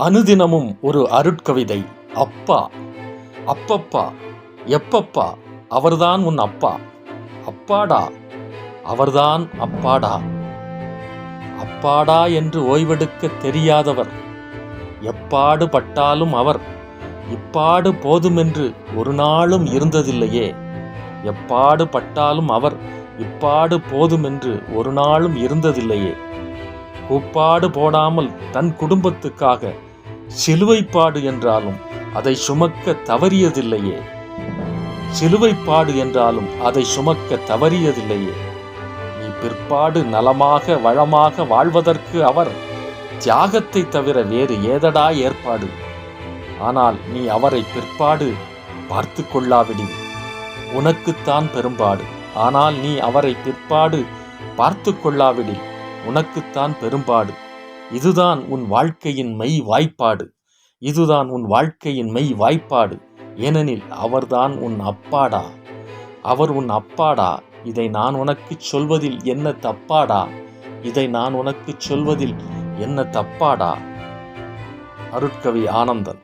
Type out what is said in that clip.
அனுதினமும் ஒரு அருட்கவிதை. அப்பா அப்பப்பா எப்பப்பா அவர்தான் உன் அப்பா. அப்பாடா அவர்தான் அப்பாடா. அப்பாடா என்று ஓய்வெடுக்க தெரியாதவர். எப்பாடு பட்டாலும் அவர் இப்பாடு போதுமென்று ஒரு நாளும் இருந்ததில்லையே. எப்பாடு பட்டாலும் அவர் இப்பாடு போதுமென்று ஒரு நாளும் இருந்ததில்லையே. கூப்பாடு போடாமல் தன் குடும்பத்துக்காக சிலுவைப்பாடு என்றாலும் அதை சுமக்க தவறியதில்லையே. சிலுவைப்பாடு என்றாலும் அதை சுமக்க தவறியதில்லையே. நீ பிற்பாடு நலமாக வளமாக வாழ்வதற்கு அவர் தியாகத்தை தவிர வேறு ஏதடா ஏற்பாடு? ஆனால் நீ அவரை பிற்பாடு பார்த்து கொள்ளாவிடி. உனக்குத்தான் பெரும்பாடு. ஆனால் நீ அவரை பிற்பாடு பார்த்து கொள்ளாவிடில் உனக்குத்தான் பெரும்பாடு. இதுதான் உன் வாழ்க்கையின் மெய் வாய்ப்பாடு. இதுதான் உன் வாழ்க்கையின் மெய் வாய்ப்பாடு. ஏனெனில் அவர்தான் உன் அப்பாடா. அவர் உன் அப்பாடா. இதை நான் உனக்குச் சொல்வதில் என்ன தப்பாடா? இதை நான் உனக்குச் சொல்வதில் என்ன தப்பாடா? அருட்கவி ஆனந்தன்.